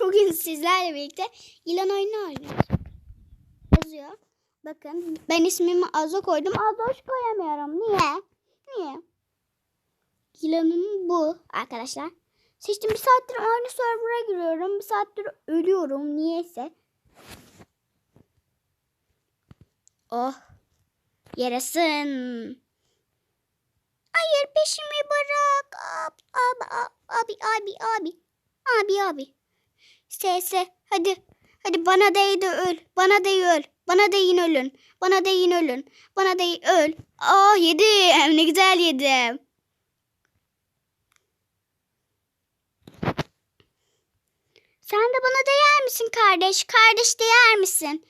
Bugün sizlerle birlikte yılan oyunu oynuyoruz. Yazıyor. Bakın ben ismimi Azo koydum. Azoş koyamıyorum. Niye? Niye? Yılanım bu arkadaşlar. Seçtim bir saattir aynı server'a giriyorum. Bir saattir ölüyorum. Niyeyse. Oh. Yarasın. Hayır peşimi bırak. Abi abi abi abi. Abi abi. SS hadi. Hadi bana değdi öl. Bana değ öl. Bana değin ölün. Bana değin ölün. Bana değin öl. Aa yedim. Ne güzel yedim. Sen de bana değer misin kardeş? Kardeş değer misin?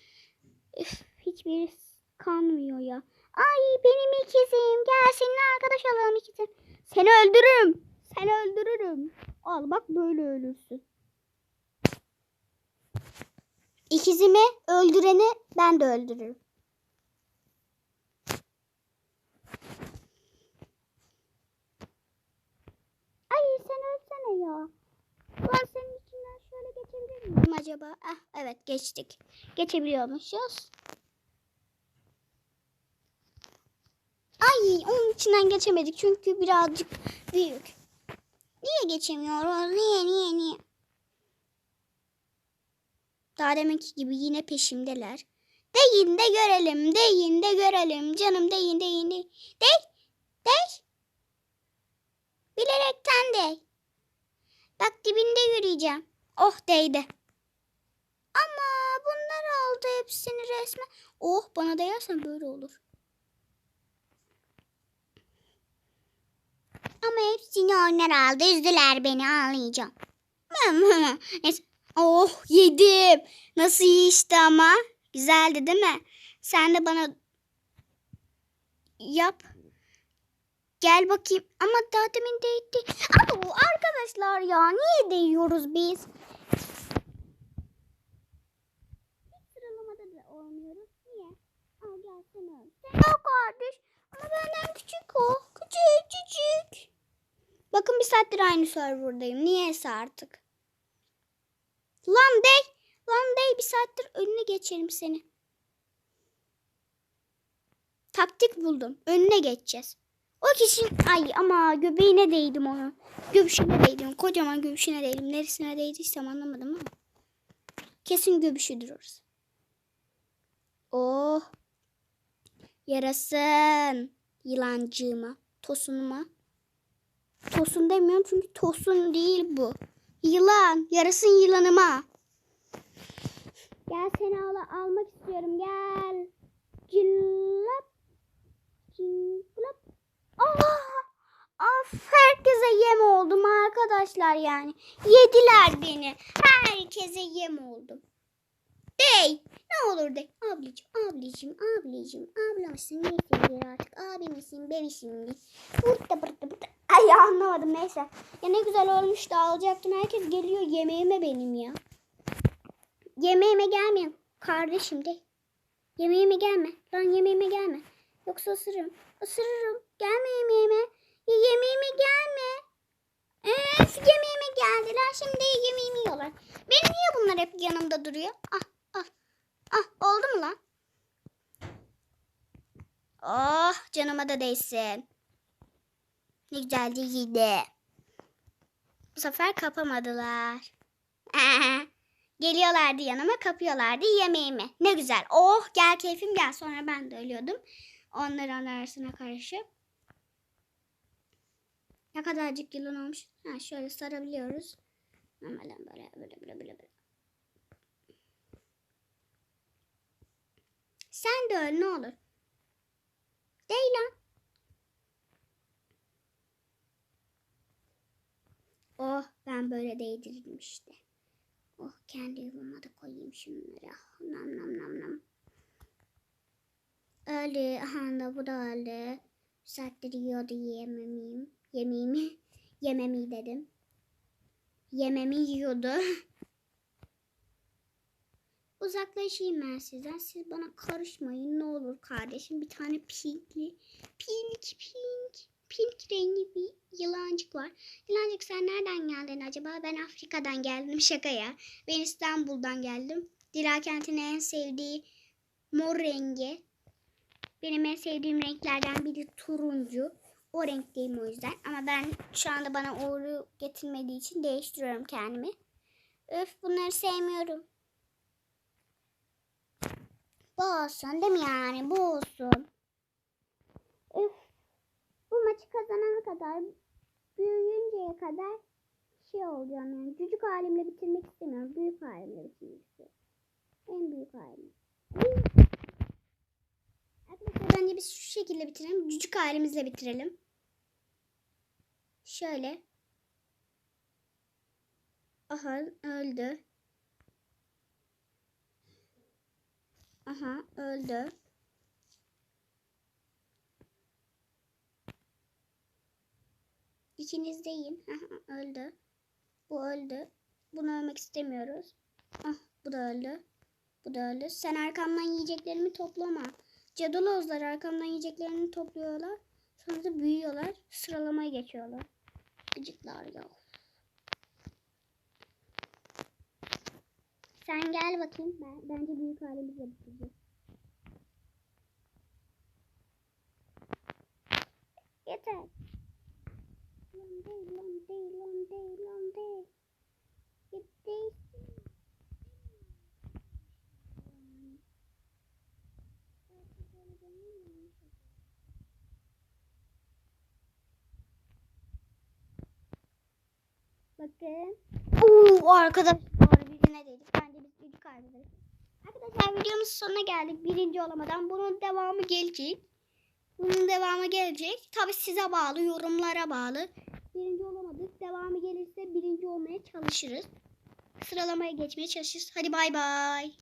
Üf, hiçbiri kanmıyor ya. Ay benim ikizim. Gel seninle arkadaş olalım ikizim. Seni öldürürüm. Seni öldürürüm. Al bak böyle ölürsün. İkizimi öldüreni ben de öldürürüm. Ay sen ölsene ya. Ben senin içinden şöyle geçebilir miyim acaba? Ah evet geçtik. Geçebiliyormuşuz. Ay onun içinden geçemedik çünkü birazcık büyük. Niye geçemiyoruz? Niye niye niye? Daha deminki gibi yine peşimdeler. Deyin de görelim, deyin de görelim. Canım deyin deyin deyin. Dey, dey. Bilerekten dey. Bak dibinde yürüyeceğim. Oh değdi. Ama bunlar aldı hepsini resmen. Oh bana değersen böyle olur. Ama hepsini onlar aldı. Üzdüler beni ağlayacağım. Neyse. Oh yedim. Nasıl iyi işte ama. Güzeldi değil mi? Sen de bana yap. Gel bakayım. Ama daha demin değdi. Aa, arkadaşlar ya niye değiyoruz biz? Hiç sıralamada da. Niye? Gel sen öl. Kardeş. Ama benden küçük o. Küçük küçük. Bakın bir saattir aynı serverdayım. Niyeyse artık. Lan dey. Lan dey bir saattir önüne geçelim seni. Taktik buldum. Önüne geçeceğiz. O kişinin ay ama göbeğine değdim onu. Göbüşüne değdim. Kocaman göbüşüne değdim. Neresine değdiysem anlamadım ama. Kesin göbüşüdür orası. Oh. Yarasın. Yılancığıma. Tosunuma. Tosun demiyorum çünkü tosun değil bu. Yılan. Yarasın yılanıma. Gel seni al almak istiyorum. Gel. Cillap. Cillap. Aa! Of herkese yem oldum arkadaşlar yani. Yediler beni. Herkese yem oldum. Dey. Ne olur de. Ablacığım, ablacığım, ablacığım, ablamsın. Neyse artık. Abimsin, bebişim. Burada, burada, burada. Ay anlamadım neyse. Ya ne güzel olmuş da alacaktım. Herkes geliyor yemeğime benim ya. Yemeğime gelmeyin. Kardeşim de. Yemeğime gelme. Lan yemeğime gelme. Yoksa ısırırım. Isırırım. Gelme yemeğime. Ya yemeğime gelme. Öf yemeğime geldiler. Şimdi yemeğimi yiyorlar. Benim niye bunlar hep yanımda duruyor? Ah ah. Ah oldu mu lan? Oh canıma da değsin. Ne güzeldi yedi. Bu sefer kapamadılar. Geliyorlardı yanıma kapıyorlardı yemeğimi. Ne güzel. Oh gel keyfim gel. Sonra ben de ölüyordum. Onların arasına karışıp. Ne kadarcık yılan olmuş. Ha, şöyle sarabiliyoruz. Böyle böyle böyle böyle böyle. böyle. Sen de öl ne olur. Değil lan. Oh ben böyle değdirdim işte. Oh kendi yuvama da koyayım şunları. Nam nam nam nam. Öldü. Aha da bu da öldü. Bir saattir yiyordu yememeyim. Yemeğimi. Yememi dedim. Yememi yiyordu. Uzaklaşayım ben sizden. Siz bana karışmayın ne olur kardeşim. Bir tane pinkli. Pink pink. Pink rengi bir yılancık var. Yılancık sen nereden geldin acaba? Ben Afrika'dan geldim şaka ya. Ben İstanbul'dan geldim. Dila Kent'in en sevdiği mor rengi. Benim en sevdiğim renklerden biri turuncu. O renkteyim o yüzden. Ama ben şu anda bana uğru getirmediği için değiştiriyorum kendimi. Öf bunları sevmiyorum. Bu olsun değil mi yani? Bu olsun. Öf. Maçı kazanana kadar büyüyünceye kadar şey olacağım yani. Cücük halimle bitirmek istemiyorum. Büyük halimle bitirmek istiyorum. En büyük halimle. Arkadaşlar bence biz şu şekilde bitirelim. Cücük halimizle bitirelim. Şöyle. Aha öldü. Aha öldü. İkinizdeyim. Aha öldü. Bu öldü. Bunu ölmek istemiyoruz. Ah bu da öldü. Bu da öldü. Sen arkamdan yiyeceklerimi toplama. Cadolozlar arkamdan yiyeceklerini topluyorlar. Sonra da büyüyorlar. Sıralamaya geçiyorlar. Gıcıklar ya. Sen gel bakayım. Ben, bence büyük halimizle bitireceğiz. Yeter. Değil. Bakın. Oo arkadaşlar birine dedik. Bence biz gücü kaybederiz. Arkadaşlar videomuz sonuna geldik. Birinci olamadan bunun devamı gelecek. Bunun devamı gelecek. Tabi size bağlı, yorumlara bağlı. Birinci olamadık. Devamı gelirse birinci olmaya çalışırız. Sıralamaya geçmeye çalışırız. Hadi bay bay.